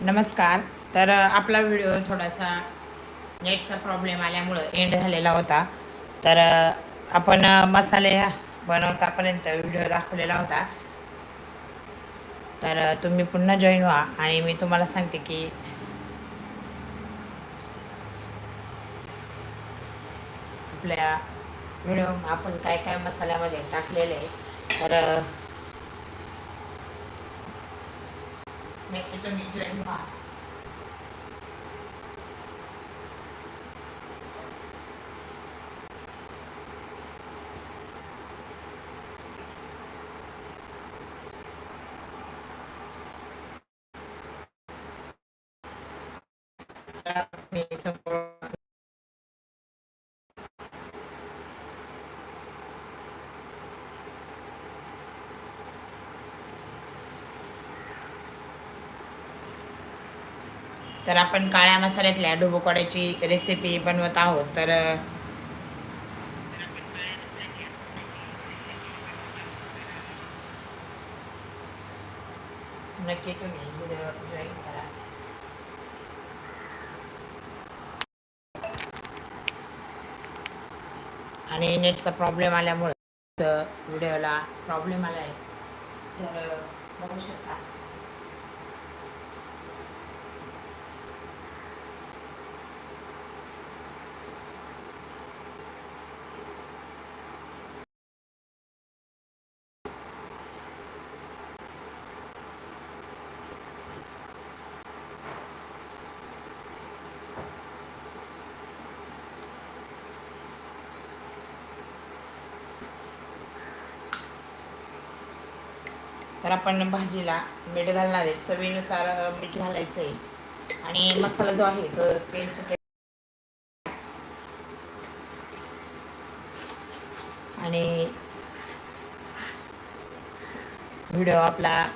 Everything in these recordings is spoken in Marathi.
नमस्कार. तर आपला व्हिडिओ थोडासा नेटचा प्रॉब्लेम आल्यामुळं एंड झालेला होता. तर आपण मसाले बनवतापर्यंत व्हिडिओ दाखवलेला होता. तर तुम्ही पुन्हा जॉईन व्हा आणि मी तुम्हाला सांगते की आपल्या व्हिडिओ आपण काय काय मसाल्यामध्ये टाकलेले. तर नक्की तुम्ही जॉईन व्हा तर मी संपूर्ण तर आपण काळ्या मसाल्यातल्या डुबुकवड्याची रेसिपी बनवत आहोत. तर नक्की तुम्ही व्हिडिओ जॉईन करा. आणि नेटचा प्रॉब्लेम आल्यामुळे व्हिडिओला प्रॉब्लेम आला आहे तर बघू शकता. तर आपण भाजीला मीठ घालणार आहे. चवीनुसार मीठ घालायचं आहे. आणि मसाला जो आहे तो तेल सुटे आणि व्हिडिओ आपला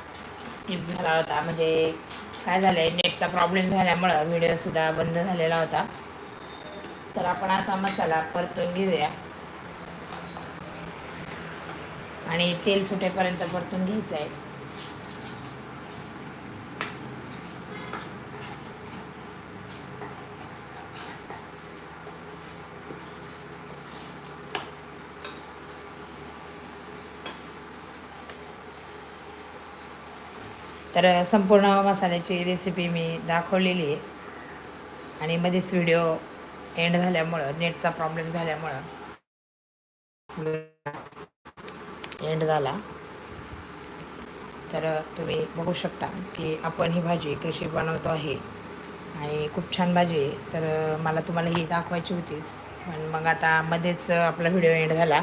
स्किप झाला होता. म्हणजे काय झालं आहे नेटचा प्रॉब्लेम झाल्यामुळं व्हिडिओसुद्धा बंद झालेला होता. तर आपण असा मसाला परतून घेऊया. आणि तेल सुटेपर्यंत परतून घ्यायचं आहे. तर संपूर्ण मसाल्याची रेसिपी मी दाखवलेली आहे. आणि मध्येच व्हिडिओ एंड झाल्यामुळं नेटचा प्रॉब्लेम झाल्यामुळं. एंड झाला तर तुम्ही बघू शकता की आपण ही भाजी कशी बनवतो आहे. आणि खूप छान भाजी आहे. तर मला तुम्हाला ही दाखवायची होतीच. पण मग आता मध्येच आपला व्हिडिओ एंड झाला.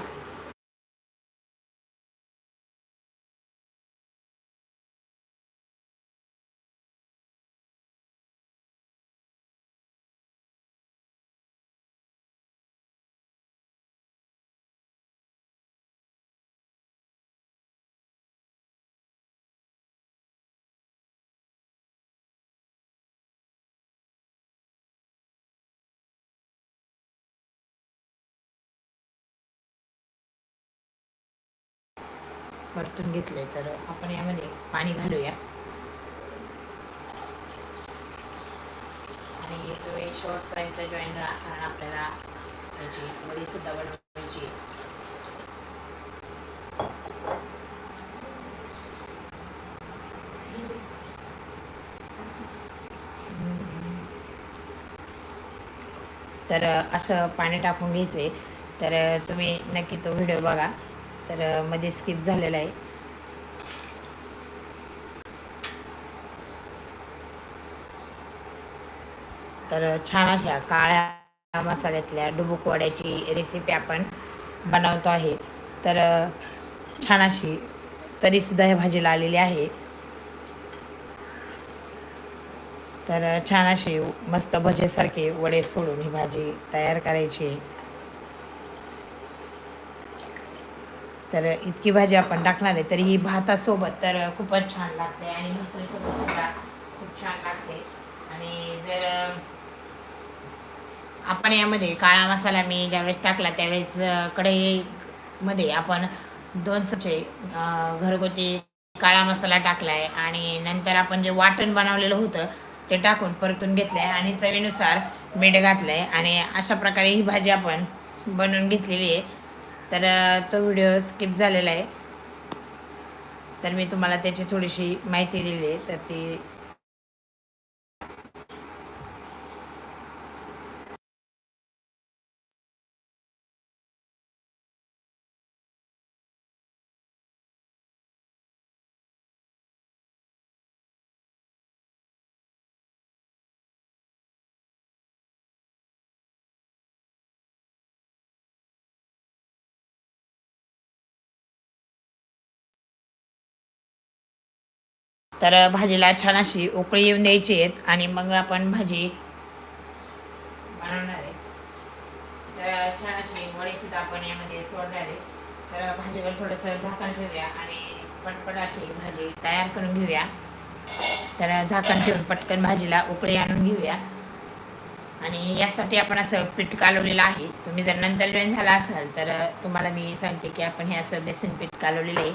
परतून घेतले तर आपण यामध्ये पाणी घालूया. आणि तुम्ही शेवटपर्यंत जॉईन राहा कारण आपल्याला त्याची वडीसुद्धा बनवायची. तर असं पाणी टाकून घ्यायचं आहे तर तुम्ही नक्की तो व्हिडिओ बघा. तर मध्ये स्किप झालेला आहे. तर छान अशा काळ्या मसाल्यातल्या डुबुकवड्याची रेसिपी आपण बनवतो आहे. तर छान अशी तरीसुद्धा ह्या भाजीला आलेली आहे. तर छान अशी मस्त भजेसारखे वडे सोडून ही भाजी तयार करायची तर इतकी भाजी आपण टाकणार आहे तरी ही भातासोबत तर खूपच छान लागते आणि भाकरीसोबत सुद्धा खूप छान लागते. आणि जर आपण यामध्ये काळा मसाला मी ज्यावेळेस टाकला त्यावेळेस कढईमध्ये आपण दोन चमचे घरगुती काळा मसाला टाकला आहे आणि नंतर आपण जे वाटण बनवलेलं होतं ते टाकून परतून घेतलं आहे आणि चवीनुसार मीठ घातलं आहे आणि अशा प्रकारे ही भाजी आपण बनवून घेतलेली आहे. तर तो व्हिडिओ स्किप झालेला आहे. तर मी तुम्हाला त्याची थोडीशी माहिती दिली आहे. तर ती तर भाजीला छान अशी उकळी येऊन द्यायची आहेत आणि मग आपण भाजी बनवणार आहे. तर छान अशी वडीसुद्धा आपण यामध्ये सोडणार आहे. तर भाजीवर थोडंसं झाकण ठेवूया आणि पटपट अशी भाजी तयार करून घेऊया. तर झाकण ठेवून पटकन भाजीला उकळी आणून घेऊया. आणि यासाठी आपण असं पीठ कालवलेलं आहे. तुम्ही जर नंतर जॉईन झाला असाल तर तुम्हाला मी सांगते की आपण हे असं बेसन पीठ कालवलेलं आहे.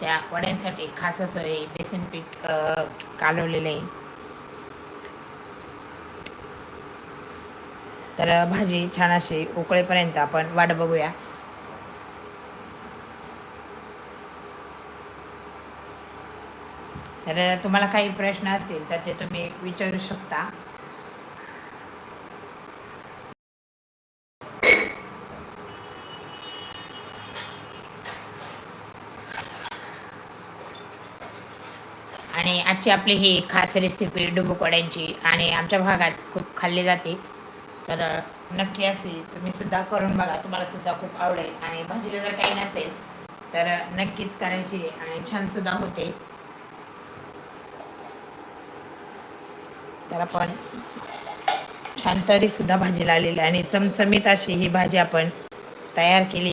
त्या वड्यांसाठी खास असं हे बेसन पीठ कालवलेलं आहे. तर भाजी छान अशी उकळेपर्यंत आपण वाट बघूया. तर तुम्हाला काही प्रश्न असतील तर ते तुम्ही विचारू शकता. आणि आजची आपली ही खास रेसिपी डुबुकड्यांची आणि आमच्या भागात खूप खाल्ली जाते. तर नक्की असे तुम्ही सुद्धा करून बघा तुम्हाला सुद्धा खूप आवडेल. आणि भाजीला जर काही नसेल तर नक्कीच करायची आणि छान सुद्धा होते. तर आपण छान तरी सुद्धा भाजी आलेली आणि चमचमीत अशी ही भाजी आपण तयार केली